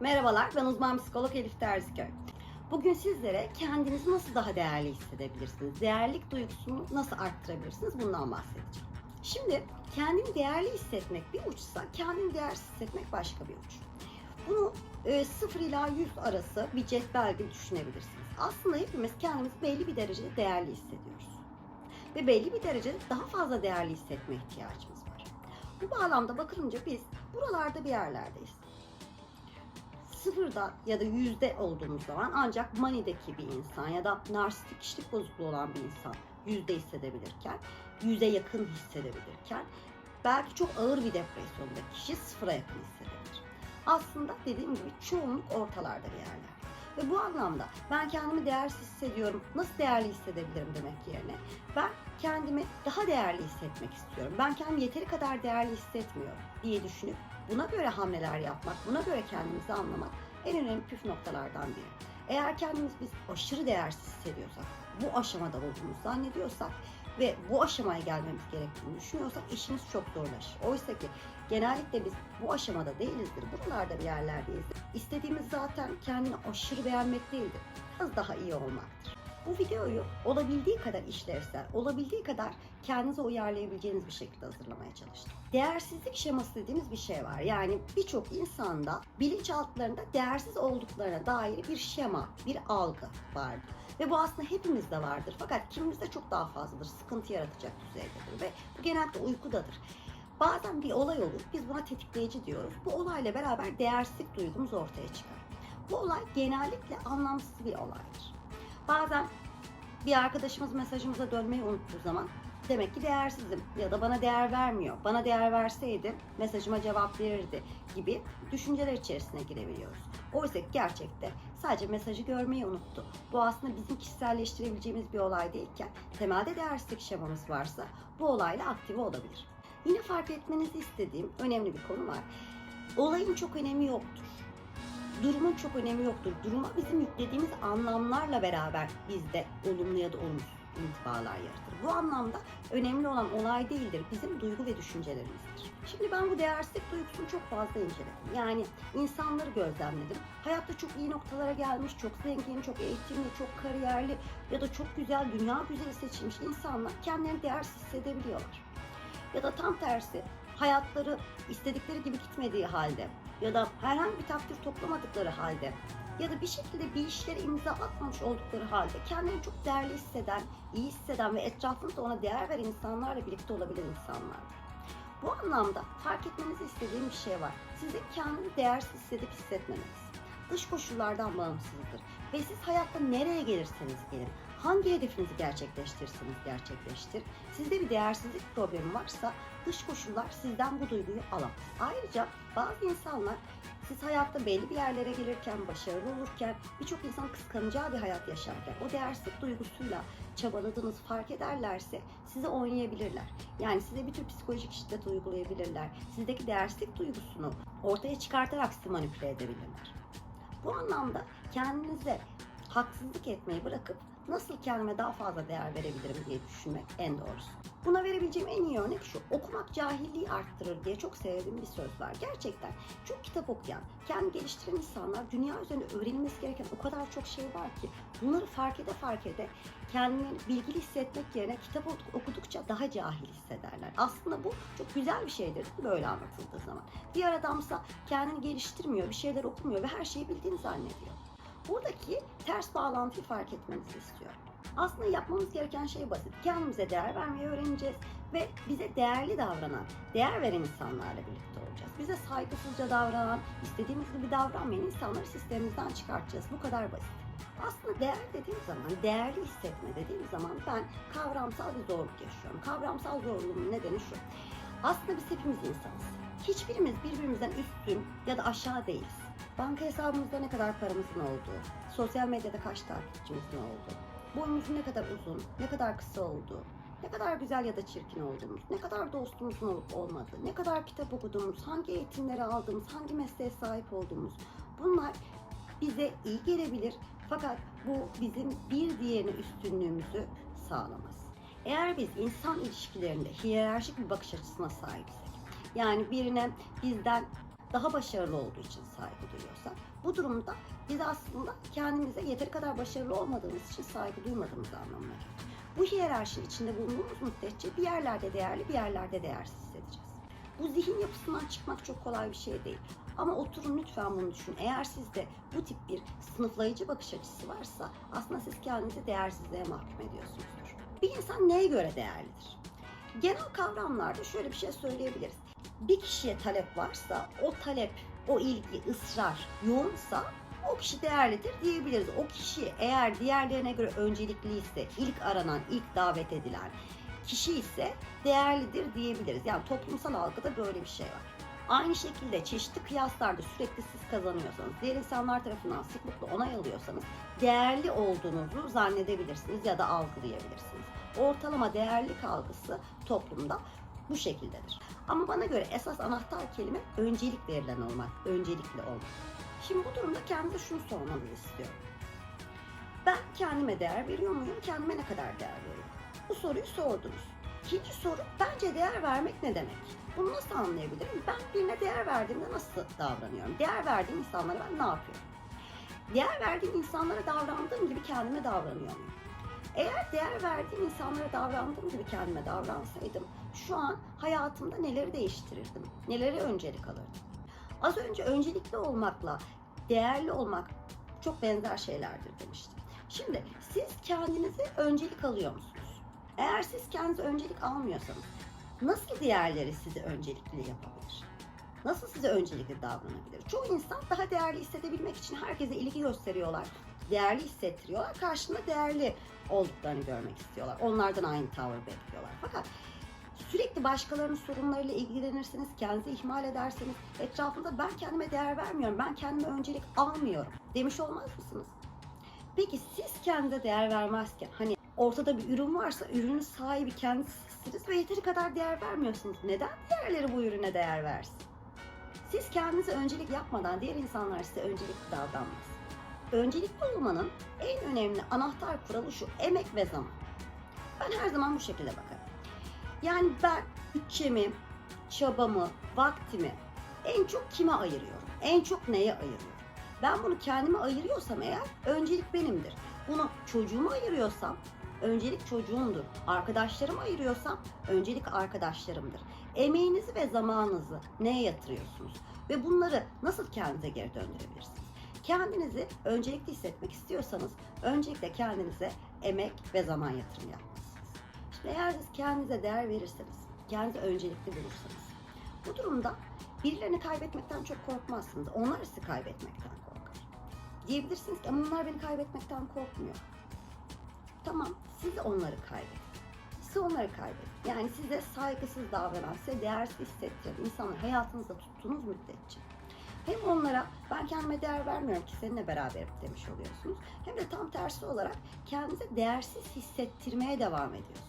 Merhabalar, ben uzman psikolog Elif Terziköy. Bugün sizlere kendinizi nasıl daha değerli hissedebilirsiniz, değerlik duygusunu nasıl arttırabilirsiniz bundan bahsedeceğim. Şimdi kendini değerli hissetmek bir uçsa, kendini değersiz hissetmek başka bir uç. Bunu e, 0 ila 100 arası bir cetvel gibi düşünebilirsiniz. Aslında hepimiz kendimizi belli bir derecede değerli hissediyoruz. Ve belli bir derecede daha fazla değerli hissetme ihtiyacımız var. Bu bağlamda bakılınca biz buralarda bir yerlerdeyiz sıfırda ya da yüzde olduğumuz zaman ancak manideki bir insan ya da narsistik kişilik bozukluğu olan bir insan yüzde hissedebilirken, yüze yakın hissedebilirken belki çok ağır bir depresyonda kişi sıfıra yakın hissedebilir. Aslında dediğim gibi çoğunluk ortalarda bir yerler. Ve bu anlamda ben kendimi değersiz hissediyorum, nasıl değerli hissedebilirim demek yerine ben kendimi daha değerli hissetmek istiyorum. Ben kendimi yeteri kadar değerli hissetmiyorum diye düşünüp buna göre hamleler yapmak, buna göre kendimizi anlamak en önemli püf noktalardan biri. Eğer kendimiz biz aşırı değersiz hissediyorsak, bu aşamada olduğumuzu zannediyorsak ve bu aşamaya gelmemiz gerektiğini düşünüyorsak işimiz çok zorlaşır. Oysa ki genellikle biz bu aşamada değilizdir, buralarda bir yerlerdeyiz. İstediğimiz zaten kendini aşırı beğenmek değildir, biraz daha iyi olmaktır. Bu videoyu olabildiği kadar işlevsel, olabildiği kadar kendinize uyarlayabileceğiniz bir şekilde hazırlamaya çalıştım. Değersizlik şeması dediğimiz bir şey var. Yani birçok insanda bilinçaltlarında değersiz olduklarına dair bir şema, bir algı vardır. Ve bu aslında hepimizde vardır. Fakat kimimizde çok daha fazladır. Sıkıntı yaratacak düzeydedir ve bu genelde uykudadır. Bazen bir olay olur. Biz buna tetikleyici diyoruz. Bu olayla beraber değersizlik duygumuz ortaya çıkar. Bu olay genellikle anlamsız bir olaydır. Bazen bir arkadaşımız mesajımıza dönmeyi unuttuğu zaman demek ki değersizim ya da bana değer vermiyor. Bana değer verseydi mesajıma cevap verirdi gibi düşünceler içerisine girebiliyoruz. Oysa gerçekte sadece mesajı görmeyi unuttu. Bu aslında bizim kişiselleştirebileceğimiz bir olay değilken temelde değersizlik şemamız varsa bu olayla aktive olabilir. Yine fark etmenizi istediğim önemli bir konu var. Olayın çok önemi yoktur durumun çok önemi yoktur. Duruma bizim yüklediğimiz anlamlarla beraber bizde olumlu ya da olumsuz intibalar yaratır. Bu anlamda önemli olan olay değildir. Bizim duygu ve düşüncelerimizdir. Şimdi ben bu değersizlik duygusunu çok fazla inceledim. Yani insanları gözlemledim. Hayatta çok iyi noktalara gelmiş, çok zengin, çok eğitimli, çok kariyerli ya da çok güzel, dünya güzeli seçilmiş insanlar kendilerini değersiz hissedebiliyorlar. Ya da tam tersi hayatları istedikleri gibi gitmediği halde ya da herhangi bir takdir toplamadıkları halde ya da bir şekilde bir işlere imza atmamış oldukları halde kendilerini çok değerli hisseden, iyi hisseden ve etrafında ona değer veren insanlarla birlikte olabilen insanlar. Bu anlamda fark etmenizi istediğim bir şey var. Sizin kendini değersiz hissedip hissetmemeniz. Dış koşullardan bağımsızdır. Ve siz hayatta nereye gelirseniz gelin, hangi hedefinizi gerçekleştirirseniz gerçekleştir. Sizde bir değersizlik problemi varsa dış koşullar sizden bu duyguyu alamaz. Ayrıca bazı insanlar siz hayatta belli bir yerlere gelirken, başarılı olurken, birçok insan kıskanacağı bir hayat yaşarken o değersizlik duygusuyla çabaladığınızı fark ederlerse size oynayabilirler. Yani size bir tür psikolojik şiddet uygulayabilirler. Sizdeki değersizlik duygusunu ortaya çıkartarak sizi manipüle edebilirler. Bu anlamda kendinize haksızlık etmeyi bırakıp nasıl kendime daha fazla değer verebilirim diye düşünmek en doğrusu. Buna verebileceğim en iyi örnek şu. Okumak cahilliği arttırır diye çok sevdiğim bir söz var. Gerçekten çok kitap okuyan, kendi geliştiren insanlar dünya üzerinde öğrenilmesi gereken o kadar çok şey var ki bunları fark ede fark ede kendini bilgili hissetmek yerine kitap okudukça daha cahil hissederler. Aslında bu çok güzel bir şeydir böyle anlatıldığı zaman. Diğer adamsa kendini geliştirmiyor, bir şeyler okumuyor ve her şeyi bildiğini zannediyor. Buradaki ters bağlantıyı fark etmenizi istiyorum. Aslında yapmamız gereken şey basit. Kendimize değer vermeyi öğreneceğiz ve bize değerli davranan, değer veren insanlarla birlikte olacağız. Bize saygısızca davranan, istediğimiz gibi davranmayan insanları sistemimizden çıkartacağız. Bu kadar basit. Aslında değer dediğim zaman, değerli hissetme dediğim zaman ben kavramsal bir zorluk yaşıyorum. Kavramsal zorluğumun nedeni şu. Aslında biz hepimiz insanız. Hiçbirimiz birbirimizden üstün ya da aşağı değiliz. Banka hesabımızda ne kadar paramızın olduğu, sosyal medyada kaç takipçimizin olduğu, boyumuzun ne kadar uzun, ne kadar kısa olduğu, ne kadar güzel ya da çirkin olduğumuz, ne kadar dostumuzun olup olmadığı, ne kadar kitap okuduğumuz, hangi eğitimleri aldığımız, hangi mesleğe sahip olduğumuz? Bunlar bize iyi gelebilir fakat bu bizim bir diğerine üstünlüğümüzü sağlamaz. Eğer biz insan ilişkilerinde hiyerarşik bir bakış açısına sahipsek, yani birine bizden daha başarılı olduğu için saygı duyuyorsak bu durumda biz aslında kendimize yeteri kadar başarılı olmadığımız için saygı duymadığımız anlamına gelir. Bu hiyerarşinin içinde bulunduğumuz müddetçe bir yerlerde değerli bir yerlerde değersiz hissedeceğiz. Bu zihin yapısından çıkmak çok kolay bir şey değil. Ama oturun lütfen bunu düşünün. Eğer sizde bu tip bir sınıflayıcı bakış açısı varsa aslında siz kendinizi değersizliğe mahkum ediyorsunuzdur. Bir insan neye göre değerlidir? Genel kavramlarda şöyle bir şey söyleyebiliriz. Bir kişiye talep varsa o talep, o ilgi, ısrar yoğunsa o kişi değerlidir diyebiliriz. O kişi eğer diğerlerine göre öncelikliyse, ilk aranan, ilk davet edilen kişi ise değerlidir diyebiliriz. Yani toplumsal algıda böyle bir şey var. Aynı şekilde çeşitli kıyaslarda sürekli siz kazanıyorsanız, diğer insanlar tarafından sıklıkla onay alıyorsanız değerli olduğunuzu zannedebilirsiniz ya da algılayabilirsiniz. Ortalama değerlilik algısı toplumda bu şekildedir. Ama bana göre esas anahtar kelime öncelik verilen olmak, öncelikli olmak. Şimdi bu durumda kendinize şunu sormanızı istiyorum. Ben kendime değer veriyor muyum? Kendime ne kadar değer veriyorum? Bu soruyu sordunuz. İkinci soru, bence değer vermek ne demek? Bunu nasıl anlayabilirim? Ben birine değer verdiğimde nasıl davranıyorum? Değer verdiğim insanlara ben ne yapıyorum? Değer verdiğim insanlara davrandığım gibi kendime davranıyor muyum? Eğer değer verdiğim insanlara davrandığım gibi kendime davransaydım şu an hayatımda neleri değiştirirdim? Nelere öncelik alırdım? Az önce öncelikli olmakla değerli olmak çok benzer şeylerdir demiştim. Şimdi siz kendinize öncelik alıyor musunuz? Eğer siz kendinize öncelik almıyorsanız nasıl diğerleri sizi öncelikli yapabilir? Nasıl size öncelikli davranabilir? Çoğu insan daha değerli hissedebilmek için herkese ilgi gösteriyorlar. Değerli hissettiriyorlar. Karşında değerli olduklarını görmek istiyorlar. Onlardan aynı tavır bekliyorlar. Fakat sürekli başkalarının sorunlarıyla ilgilenirsiniz, kendinizi ihmal ederseniz, etrafında ben kendime değer vermiyorum, ben kendime öncelik almıyorum demiş olmaz mısınız? Peki siz kendinize değer vermezken, hani ortada bir ürün varsa ürünün sahibi kendisiniz ve yeteri kadar değer vermiyorsunuz. Neden diğerleri bu ürüne değer versin? Siz kendinize öncelik yapmadan diğer insanlar size öncelikli davranmaz. Öncelikli olmanın en önemli anahtar kuralı şu, emek ve zaman. Ben her zaman bu şekilde bakarım. Yani ben bütçemi, çabamı, vaktimi en çok kime ayırıyorum? En çok neye ayırıyorum? Ben bunu kendime ayırıyorsam eğer öncelik benimdir. Bunu çocuğuma ayırıyorsam öncelik çocuğumdur. Arkadaşlarıma ayırıyorsam öncelik arkadaşlarımdır. Emeğinizi ve zamanınızı neye yatırıyorsunuz? Ve bunları nasıl kendinize geri döndürebilirsiniz? Kendinizi öncelikli hissetmek istiyorsanız öncelikle kendinize emek ve zaman yatırım yapmalısınız. Eğer siz kendinize değer verirseniz, kendinizi öncelikli bulursanız bu durumda birilerini kaybetmekten çok korkmazsınız. Onlar sizi kaybetmekten korkar. Diyebilirsiniz ki ama onlar beni kaybetmekten korkmuyor. Tamam siz onları kaybedin. Siz onları kaybedin. Yani size saygısız davranan, size değersiz hissettiren insanları hayatınızda tuttuğunuz müddetçe hem onlara ben kendime değer vermiyorum ki seninle beraberim demiş oluyorsunuz. Hem de tam tersi olarak kendinize değersiz hissettirmeye devam ediyorsunuz.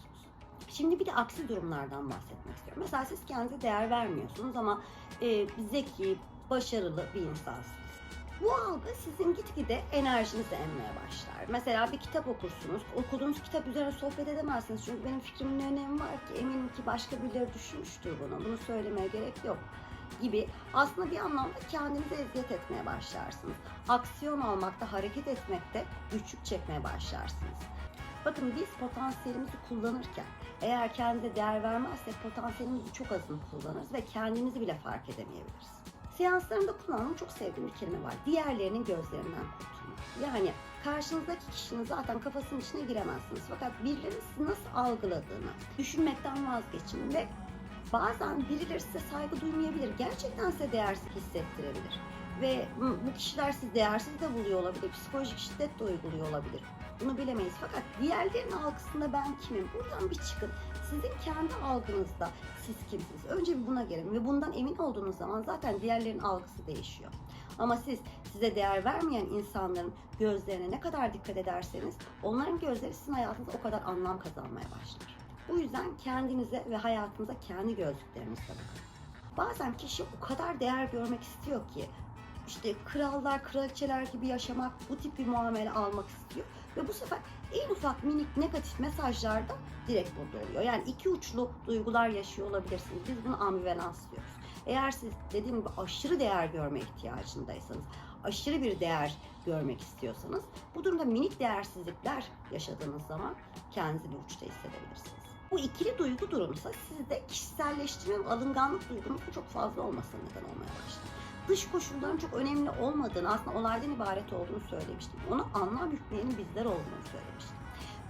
Şimdi bir de aksi durumlardan bahsetmek istiyorum. Mesela siz kendinize değer vermiyorsunuz ama e, zeki, başarılı bir insansınız. Bu algı sizin gitgide enerjinizi emmeye başlar. Mesela bir kitap okursunuz. Okuduğunuz kitap üzerine sohbet edemezsiniz. Çünkü benim fikrimin ne önemi var ki? Eminim ki başka birileri düşünmüştür bunu. Bunu söylemeye gerek yok gibi aslında bir anlamda kendinize eziyet etmeye başlarsınız. Aksiyon almakta, hareket etmekte güçlük çekmeye başlarsınız. Bakın biz potansiyelimizi kullanırken eğer kendimize değer vermezsek potansiyelimizi çok azını kullanırız ve kendimizi bile fark edemeyebiliriz. Seanslarımda kullandığım çok sevdiğim bir kelime var. Diğerlerinin gözlerinden kurtulmak. Yani karşınızdaki kişinin zaten kafasının içine giremezsiniz. Fakat birilerinin sizi nasıl algıladığını düşünmekten vazgeçin ve bazen birileri size saygı duymayabilir. Gerçekten size değersiz hissettirebilir. Ve bu kişiler sizi değersiz de buluyor olabilir. Psikolojik şiddet de uyguluyor olabilir. Bunu bilemeyiz. Fakat diğerlerinin algısında ben kimim? Buradan bir çıkın. Sizin kendi algınızda siz kimsiniz? Önce bir buna gelin ve bundan emin olduğunuz zaman zaten diğerlerin algısı değişiyor. Ama siz size değer vermeyen insanların gözlerine ne kadar dikkat ederseniz onların gözleri sizin hayatınızda o kadar anlam kazanmaya başlar. Bu yüzden kendinize ve hayatınıza kendi gözlüklerinizle bakın. Bazen kişi o kadar değer görmek istiyor ki işte krallar, kraliçeler gibi yaşamak, bu tip bir muamele almak istiyor. Ve bu sefer en ufak minik negatif mesajlarda direkt burada oluyor. Yani iki uçlu duygular yaşıyor olabilirsiniz. Biz bunu ambivalans diyoruz. Eğer siz dediğim gibi aşırı değer görme ihtiyacındaysanız, aşırı bir değer görmek istiyorsanız bu durumda minik değersizlikler yaşadığınız zaman kendinizi bir uçta hissedebilirsiniz. Bu ikili duygu durumsa sizde kişiselleştirme ve alınganlık duygunun çok fazla olmasına neden olmaya başladı. Dış koşulların çok önemli olmadığını, aslında olaydan ibaret olduğunu söylemiştim. Ona anlam yükleyenin bizler olduğunu söylemiştim.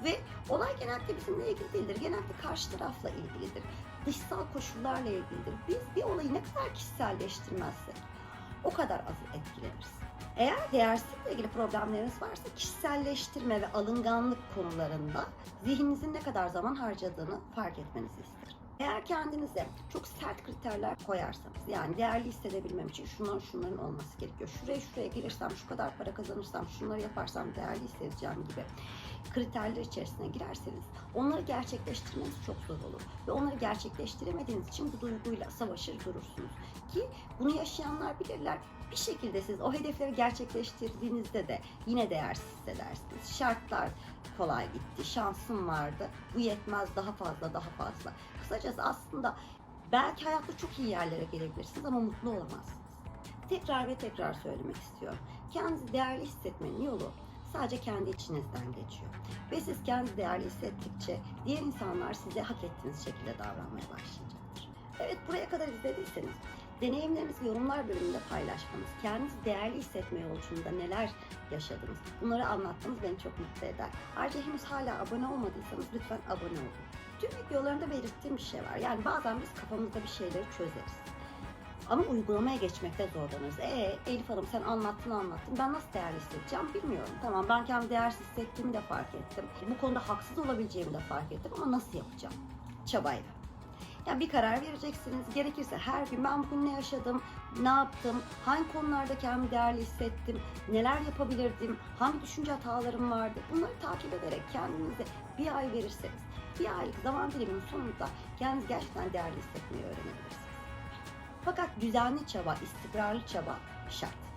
Ve olay genellikle bizimle ilgili değildir. Genellikle karşı tarafla ilgilidir. Dışsal koşullarla ilgilidir. Biz bir olayı ne kadar kişiselleştirmezsek o kadar az etkileniriz. Eğer değersizlikle ilgili problemleriniz varsa kişiselleştirme ve alınganlık konularında zihninizin ne kadar zaman harcadığını fark etmenizi isterim. Eğer kendinize çok sert kriterler koyarsanız yani değerli hissedebilmem için şunların şunların olması gerekiyor. Şuraya şuraya gelirsem şu kadar para kazanırsam şunları yaparsam değerli hissedeceğim gibi kriterler içerisine girerseniz onları gerçekleştirmeniz çok zor olur. Ve onları gerçekleştiremediğiniz için bu duyguyla savaşır durursunuz. Ki bunu yaşayanlar bilirler. Bir şekilde siz o hedefleri gerçekleştirdiğinizde de yine değersiz hissedersiniz. Şartlar kolay gitti, şansım vardı, bu yetmez daha fazla daha fazla. Kısacası aslında belki hayatta çok iyi yerlere gelebilirsiniz ama mutlu olamazsınız. Tekrar ve tekrar söylemek istiyorum. Kendinizi değerli hissetmenin yolu sadece kendi içinizden geçiyor. Ve siz kendi değerli hissettikçe diğer insanlar size hak ettiğiniz şekilde davranmaya başlayacaktır. Evet buraya kadar izlediyseniz deneyimlerinizi yorumlar bölümünde paylaşmanız, kendinizi değerli hissetme yolculuğunda neler yaşadınız bunları anlatmanız beni çok mutlu eder. Ayrıca henüz hala abone olmadıysanız lütfen abone olun. Tüm videolarında belirttiğim bir şey var. Yani bazen biz kafamızda bir şeyleri çözeriz. Ama uygulamaya geçmekte zorlanırız. Ee Elif Hanım sen anlattın anlattın. Ben nasıl değerli hissedeceğim bilmiyorum. Tamam ben kendimi değersiz hissettiğimi de fark ettim. Bu konuda haksız olabileceğimi de fark ettim ama nasıl yapacağım? Çabayla. Yani bir karar vereceksiniz. Gerekirse her gün ben bugün ne yaşadım, ne yaptım, hangi konularda kendimi değerli hissettim, neler yapabilirdim, hangi düşünce hatalarım vardı. Bunları takip ederek kendinize bir ay verirseniz, bir aylık zaman diliminin sonunda kendinizi gerçekten değerli hissetmeyi öğrenebilirsiniz. Fakat düzenli çaba, istikrarlı çaba şart.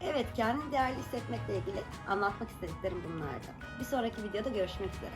Evet, kendini değerli hissetmekle ilgili anlatmak istediklerim bunlardı. Bir sonraki videoda görüşmek üzere.